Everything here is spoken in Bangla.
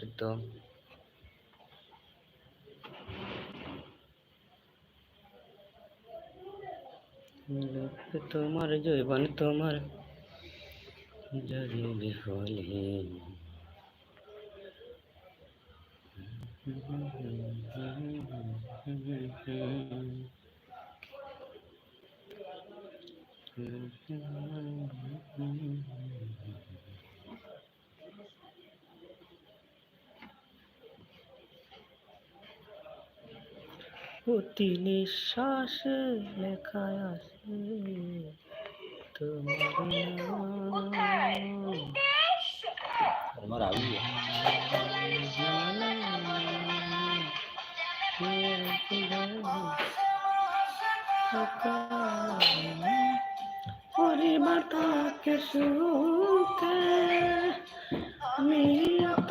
পতিত তোমার জৈবন তোমার যদি বিফলে প্রতি নিঃশ্বাসে লেখা আছে তোমার আবি। পরিবার থাকে সুখে আমি এত